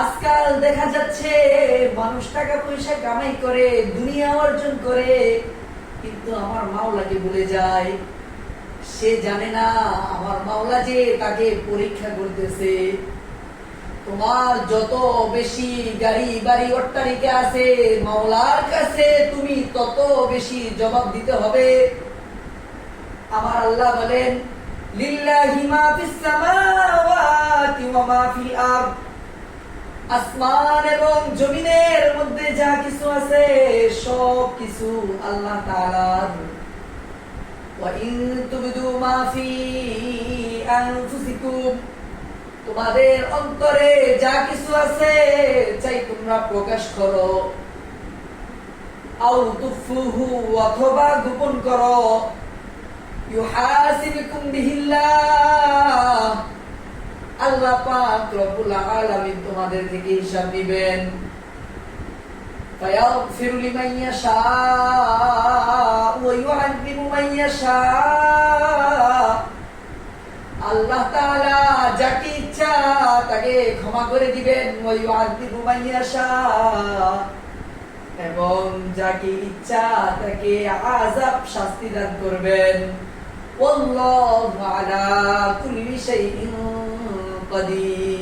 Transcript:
আজকাল দেখা যাচ্ছে মানুষ টাকা পয়সা কামাই করে, দুনিয়া অর্জন করে, কিন্তু আমার মাওলাকে ভুলে যায়। সে জানে না আমার মাওলা যে তাকে পরীক্ষা করতেছে। তোমার যত বেশি গাড়ি বাড়ি অট্টালিকা আছে মাওলার কাছে, তুমি তত বেশি জবাব দিতে হবে। আমার আল্লাহ বলেন, লিল্লাহি মা ফিস সামাওয়াতি ওয়া মা ফিল আরদ। আসমান এবং জমিনের মধ্যে যা কিছু আছে, সব কিছু আল্লাহ তোমাদের অন্তরে যা কিছু আছে, চাই তোমরা প্রকাশ করো। আও তুফুহু অথবা গোপন করো। ইউহাসিবুকুম বিহিল্লাহ আল্লাহ পাক রব্বুল আলামিন তোমাদের থেকে হিসাব নেবেন فيغفر لمن يشاء ويعذب من يشاء আল্লাহ তাআলা যাকে ইচ্ছা তাকে ক্ষমা করে দিবেন ওয়াইউআযিবু মান ইয়াশা এবং যাকে ইচ্ছা তাকে আযাব শাস্তি দান করবেন ওয়াল্লাহু আলা কুল্লি শাইইন The.